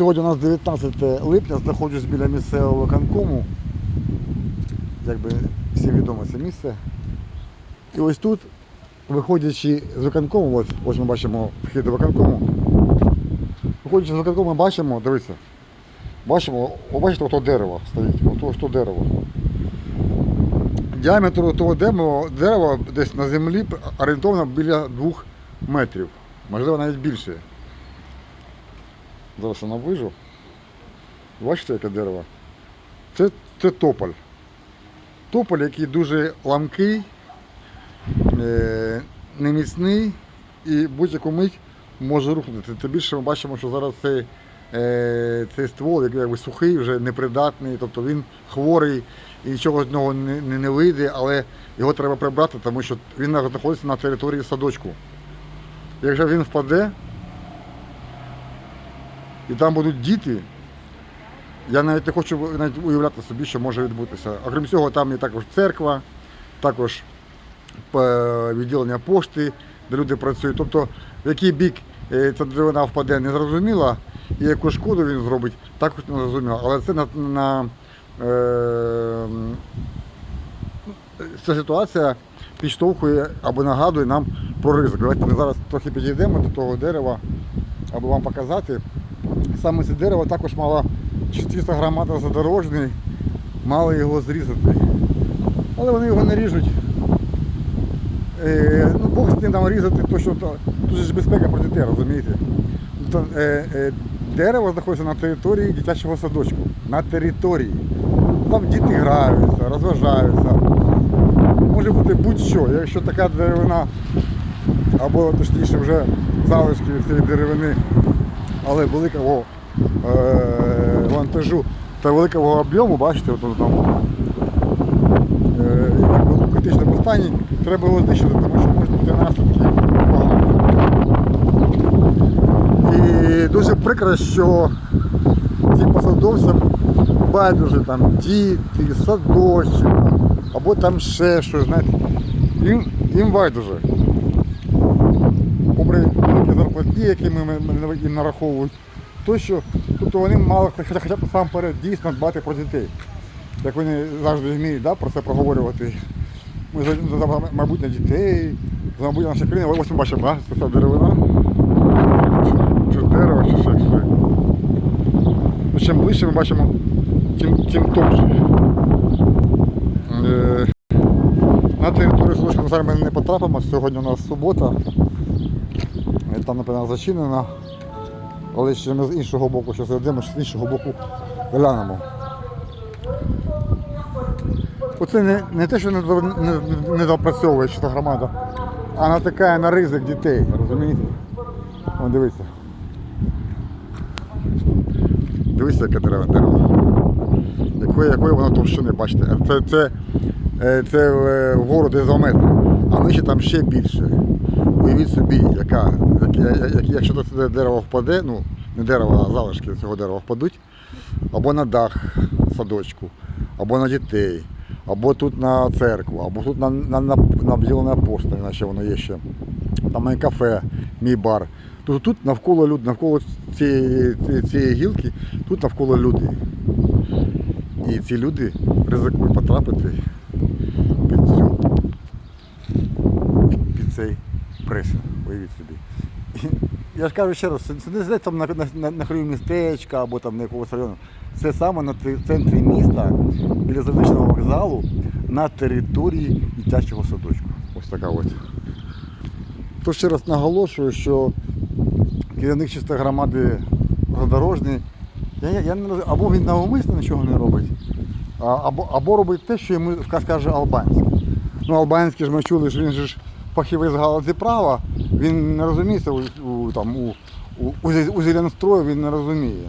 Сьогодні у нас 19 липня, знаходжусь біля місцевого виконкому. Якби всім відомо це місце. І ось тут, виходячи з виконкому, ось, ось ми бачимо вхід до виконкому. Виходячи з виконкому, ми бачимо, дивіться, бачимо, ви бачите, ото дерево стоїть, ото, ось то дерево. Діаметр того дерева, дерева десь на землі орієнтовно біля 2 метрів, можливо навіть більше. Зараз наближу. Бачите, яке дерево? Це, це тополь. Тополь, який дуже ламкий, е, неміцний і будь-яку мить може рухнути. Тим більше ми бачимо, що зараз цей, е, цей ствол якби сухий, вже непридатний, тобто він хворий і нічого з нього не, не, не вийде, але його треба прибрати, тому що він знаходиться на території садочку. Якщо він впаде, і там будуть діти. Я навіть не хочу навіть уявляти собі, що може відбутися. Окрім цього, там є також церква, також е, відділення пошти, де люди працюють. Тобто, в який бік е, ця деревина впаде, не зрозуміло, і яку шкоду він зробить, також не зрозуміло. Але це на, на е, ця ситуація підштовхує або нагадує нам про ризик. Давайте ми зараз трохи підійдемо до того дерева, аби вам показати. Саме це дерево також мало чисто громада задорожний, мали його зрізати. Але вони його не ріжуть. Е, ну, Бог з ним там різати, то що тут ж безпека проти дітей, розумієте? То, е, е, дерево знаходиться на території дитячого садочку. На території. Там діти граються, розважаються. Може бути будь-що. Якщо така деревина, або точніше вже залишки цієї деревини, але великого е, вантажу та великого об'єму, бачите, от, там, е, якби в критичному стані, треба його знищити, тому що можуть бути наслідки погані. І дуже прикро, що цим посадовцям байдуже там діти, садочок, або там ще щось, знаєте, їм, їм байдуже. Попри зарплатні, які ми, ми- їм нараховують, тощо, тобто вони мали хоча, б насамперед дійсно дбати про дітей. Як вони завжди вміють да, про це проговорювати. Ми за, за майбутнє дітей, за майбутнє нашої країни. Ось ми бачимо, да, це вся деревина. Чи, дерево, чи що. що. Ну, чим ближче ми бачимо, тим, тим товще. Е, на територію жаль, ми не потрапимо. Сьогодні у нас субота. Там, напевно, зачинена. Але ще ми з іншого боку, що зайдемо, з іншого боку глянемо. Оце не, не те, що не, до- не, не та громада, а натикає на ризик дітей, розумієте? Вон дивіться. Дивіться, яке дерево. дерево. Якої, якої воно товщини, бачите. Це, це, е, це е, вгору десь за метр, а нижче там ще більше. Уявіть собі, яка, як, як- як- якщо до це дерево впаде, ну не дерево, а залишки цього дерева впадуть, або на дах садочку, або на дітей, або тут на церкву, або тут на, на, на, на обділена пошта, іначе воно є ще. Там моє кафе, мій бар. Тут, тут навколо люд, навколо цієї, цієї гілки, тут навколо люди. І ці люди ризикують потрапити під цю під цей пресинг, уявіть собі. Я ж кажу ще раз, це не там на, на, на, краю містечка або там на якогось району. Це саме на центрі міста, біля залізничного вокзалу, на території дитячого садочку. Ось така ось. То ще раз наголошую, що керівник чисто громади задорожний, я, я, я не розумію, або він навмисно нічого не робить, або, або робить те, що йому скаже Албанський. Ну, Албанський ж ми чули, що він же ж фахівець галузі права, він не розуміється у, у, там, у, у, у, зеленстрою, він не розуміє.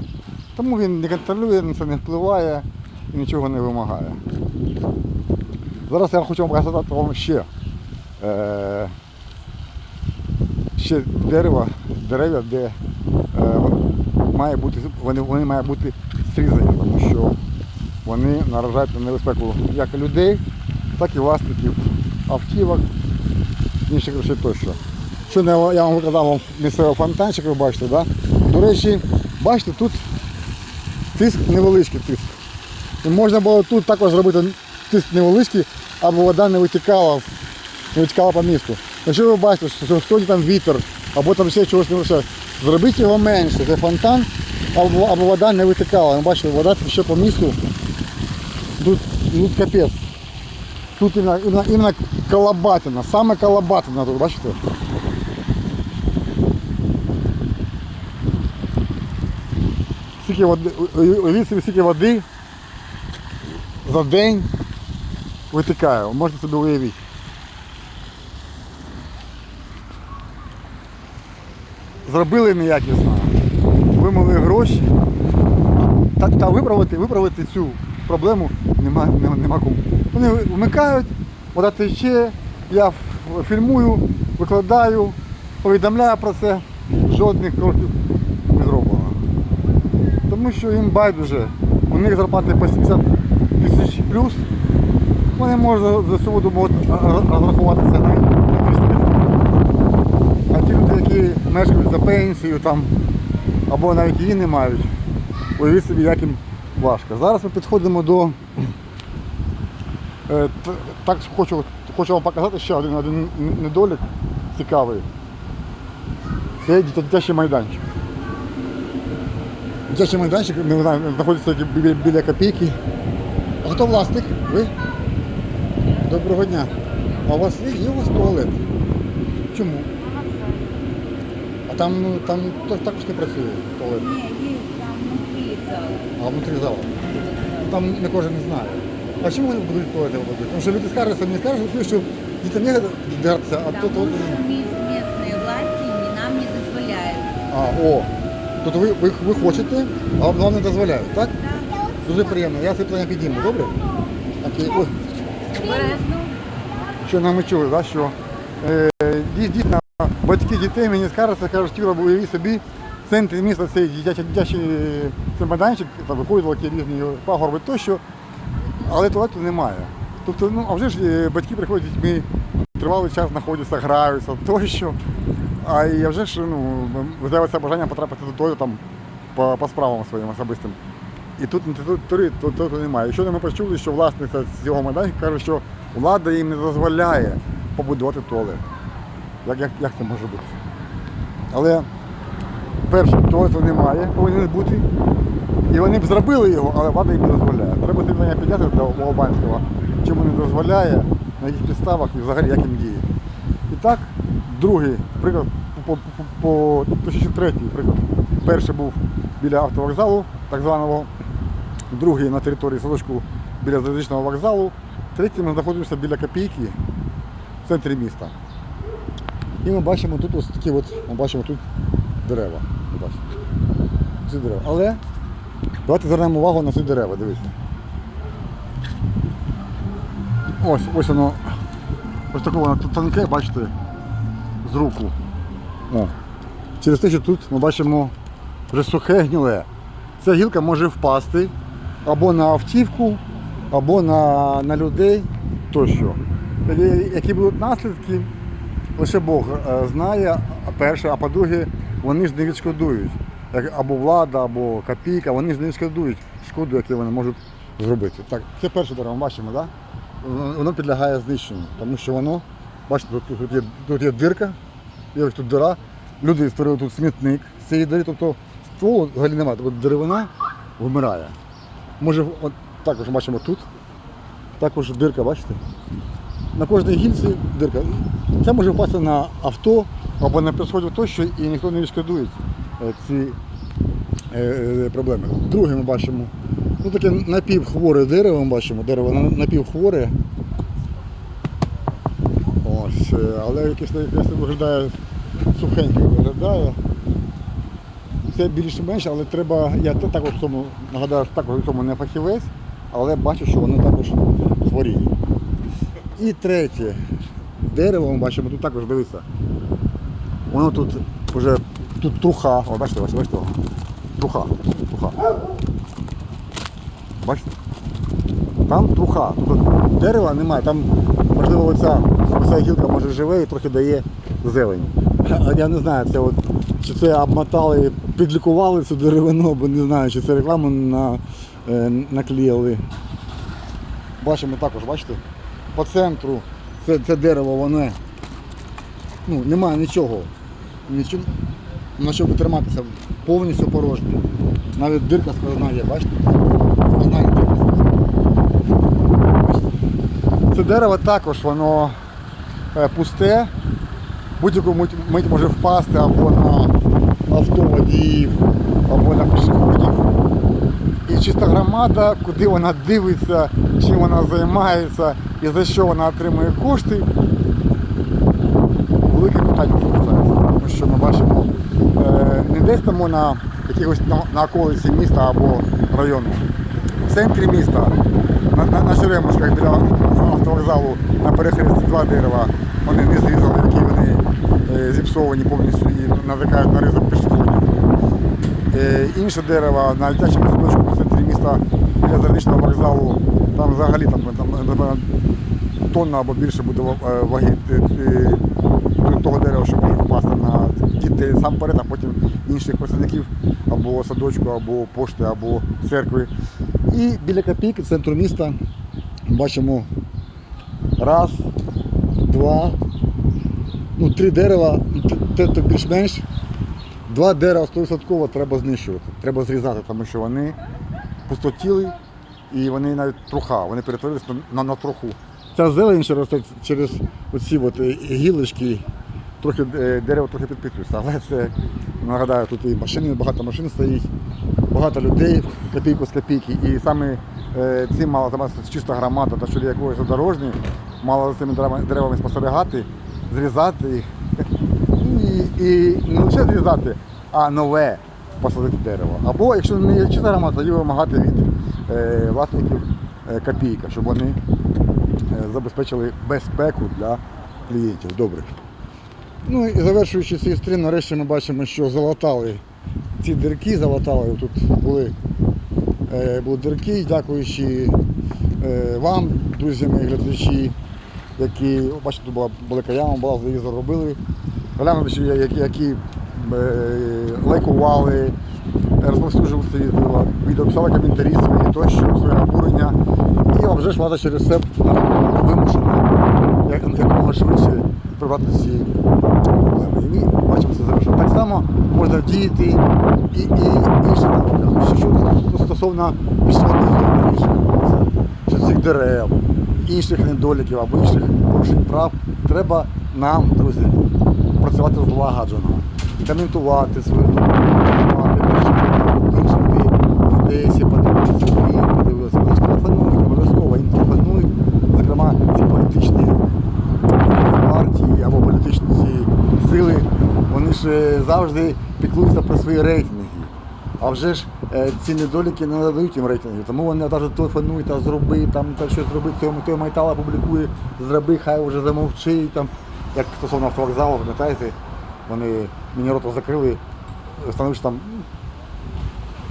Тому він не контролює, на це не впливає і нічого не вимагає. Зараз я хочу вам показати вам ще, е, ще дерева, дерева, де е, має бути, вони, вони мають бути зрізані, тому що вони наражають на небезпеку як людей, так і власників автівок, інших речей тощо. Що я вам виказав вам місцевий фонтанчик, ви бачите, да? До речі, бачите, тут тиск невеличкий тиск. І можна було тут також зробити тиск невеличкий, аби вода не витікала, не витікала по місту. Якщо ви бачите, що сьогодні там вітер, або там ще чогось не вирішає, зробіть його менше, це фонтан, або вода не витікала. Ви бачите, вода ще по місту. Тут, тут капець. Тут іменно, іменно, іменно колобатина, саме колобатина тут, бачите? Скільки води, скільки води за день витікає, ви можете собі уявити. Зробили неякісно, вимили гроші, та, та виправити, виправити цю проблему нема, нема, нема кому. Вони вмикають, вода тече, я фільмую, викладаю, повідомляю про це, жодних кроків не зроблено. Тому що їм байдуже. У них зарплати по 70 тисяч плюс. Вони можуть за цю воду розрахуватися на 200 А ті люди, які мешкають за пенсію там, або навіть її не мають, уявіть собі, як їм важко. Зараз ми підходимо до. Е, Так хочу, хочу вам показати ще один, один недолік цікавий. Це дитячий майданчик. Дитячий майданчик не знаю, знаходиться біля, біля копійки. А хто власник? Ви? Доброго дня. А у вас є, є у вас туалет? Чому? А там, ну, там також не працює туалет. Не, есть там внутри зал. А внутрі зала. Там не кожен не знає. А чому вони будуть туалети робити? Тому що люди скаржаться, мені скаржаться, що дітям не дертися, а нам не дозволяют. А, о. Тобто ви, ви, ви хочете, а вам не дозволяють, так? Дуже приємно. Я це питання підійму, добре? Окей. Ой, що нам ми чули, да, що е, дій- дійсно батьки дітей мені скаржаться, кажуть, бо уяви собі, центрі міста цей дитячий, дитячий майданчик, там які різні пагорби тощо, але туалету немає. Тобто, ну, а вже ж е, батьки приходять з дітьми, тривалий час знаходяться, граються тощо. А і вже ж ну, виявляється бажання потрапити до того там по, по справам своїм особистим. І тут території то, то, то немає. І щойно ми почули, що власниця цього майданчика каже, що влада їм не дозволяє побудувати туалет. Як, як, як це може бути? Але перше, туалету немає, повинен бути. І вони б зробили його, але влада їм не дозволяє. Треба це підняти до Албанського, чому не дозволяє, на яких підставах і взагалі як їм діє. І так, другий приклад, по, точніше третій приклад. Перший був біля автовокзалу, так званого, другий на території садочку біля залізничного вокзалу, третій ми знаходимося біля копійки в центрі міста. І ми бачимо тут ось такі от, ми бачимо тут дерева. Бачите. Ці дерева. Але давайте звернемо увагу на ці дерева, дивіться. Ось, ось воно, ось таке воно тонке, бачите, з руку. О. Через те, що тут ми бачимо вже сухе гніле. Ця гілка може впасти або на автівку, або на, на людей тощо. Які- Які будуть наслідки, лише Бог е, знає, перше, а по-друге, вони ж не відшкодують. Або влада, або копійка, вони ж не відшкодують шкоду, яку вони можуть зробити. Так, це перше дерево, бачимо, да? Воно- підлягає знищенню, тому що воно, бачите, тут, є, тут є дирка, є тут дира, люди створили тут смітник з цієї дири, тобто стволу взагалі немає, тобто деревина вмирає. Може, от також бачимо тут, також дирка, бачите? На кожній гільці дирка. Це може впасти на авто або на підсході тощо, і ніхто не відшкодує е, ці е, е, проблеми. Друге ми бачимо. Ну, таке напівхворе дерево, ми бачимо, дерево напівхворе. Ось, але якесь, виглядає сухеньке виглядає. Це більш-менш, але треба, я та- також в цьому нагадаю, також в цьому не фахівець, але бачу, що воно також хворіє. І третє. Дерево ми бачимо, тут також дивіться. Воно тут вже тут труха. О, бачите, бачите, бачите? Труха. Труха. Бачите? Там труха. Тобто дерева немає. Там, можливо, оця, оця гілка може живе і трохи дає зелень. Я не знаю, це от чи це обмотали, підлікували цю деревину, бо не знаю, чи це рекламу на, е, наклеїли. Бачимо також, бачите? По центру це, це дерево, воно ну, немає нічого. нічого на що триматися, повністю порожнє. Навіть дирка сквозна є, бачите? Сквозна дирка. Це дерево також, воно е, пусте, будь-яку мить, може впасти або на авто водіїв, або на пішоходів. І чиста громада, куди вона дивиться, чим вона займається і за що вона отримує кошти, велике питання. Тому що ми бачимо е, не десь там на якихось на, околиці міста або району. В центрі міста, на, на, на Черемушках біля автовокзалу на перехресті два дерева, вони не зрізали, які вони е, зіпсовані повністю і навикають на ризик пішоходів. Е, інше дерево на дитячому садочку в центрі міста біля залізничного вокзалу, там взагалі там, там тонна або більше буде е, ваги е, е, того дерева, що може впасти на дітей сам перед, а потім інших працівників або садочку, або пошти, або церкви. І біля копійки центру міста бачимо раз, два, ну, три дерева, те то більш-менш. Два дерева 100% треба знищувати, треба зрізати, тому що вони пустотіли і вони навіть труха, вони перетворилися на, на, на труху. Ця зелень росте через оці от е, гілочки, трохи е, дерево трохи підпитується, але це нагадаю, тут і машини, багато машин стоїть, багато людей, копійку з копійки. І саме е, цим мала займатися чиста громада, та що якоїсь дорожні, мала за цими деревами, спостерігати, зрізати їх. І, і не лише зрізати, а нове посадити дерево. Або, якщо не чиста громада, тоді вимагати від е, власників копійка, щоб вони забезпечили безпеку для клієнтів добрих. Ну і завершуючи цей стрім, нарешті ми бачимо, що залатали ці дірки, залатали. Тут були, е, були дірки, дякуючи е, вам, друзі мої глядачі, які, бачите, тут була велика яма, була, її заробили. Глянувачі, які, які е, лайкували, розповсюджували це відео, відео писали коментарі свої тощо, своє обурення. І а вже ж через це як- якомога швидше прибрати ці проблеми. І ми бачимо це завершено. Так само можна діяти і, і інших напрямках. Що, що стосовно пішохідних вулиць, цих дерев, інших недоліків або інших порушень прав, треба нам, друзі, працювати злагоджено, коментувати свою думку, інших людей, подивитися, собі, подивитися. Вони ж телефонують, обов'язково їм телефонують, зокрема ці політичні партії або політичні ці сили, вони ж е, завжди піклуються про свої рейтинги. А вже ж е, ці недоліки не надають їм рейтингів, тому вони навіть телефонують, а зроби, там та щось зроби, той, той майтала публікує, зроби, хай вже замовчи. Там, як стосовно автовокзалу, пам'ятаєте, вони мені рота закрили, встановивши там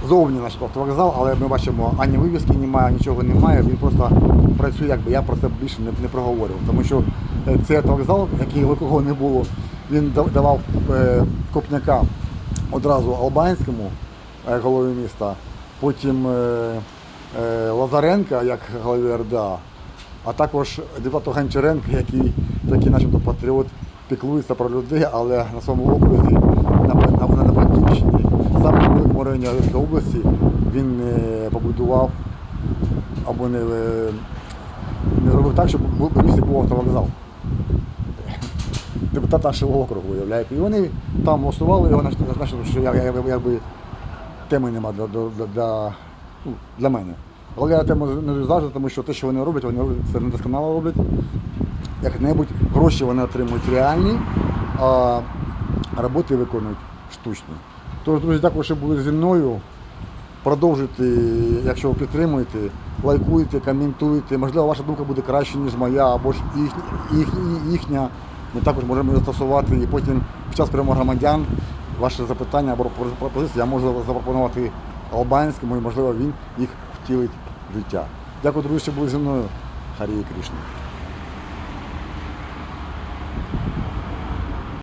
зовні наш автовокзал, але ми бачимо, ані вивіски немає, нічого немає. Він просто працює, якби я про це більше не, не проговорював. Тому що е, цей автовокзал, який нікого не було, він давав е, копняка одразу Албанському е, голові міста, потім е, Лазаренка як голові РДА, а також депутату Гончаренко, який такий начебто патріот, піклується про людей, але на своєму окрузі, на, на, Батьківщині, саме в великому районі Одеської області, він не побудував або не, не зробив так, щоб в місті був автовокзал. Депутат нашого округу, уявляєте. І вони там голосували його, значить, що я, я, якби теми нема для, для, для, ну, для мене. Але я тему не розв'язую, тому що те, що вони роблять, вони роблять це недосконало роблять. Як-небудь гроші вони отримують реальні, а роботи виконують штучні. Тож, друзі, дякую, що були зі мною. Продовжуйте, якщо ви підтримуєте, лайкуйте, коментуйте. Можливо, ваша думка буде краще, ніж моя, або ж їх, їх, їхня. Ми також можемо застосувати. І потім під час прийому громадян ваші запитання або пропозиції я можу запропонувати албанському, і можливо він їх втілить в життя. Дякую, друзі, що були зі мною. Харі Крішна.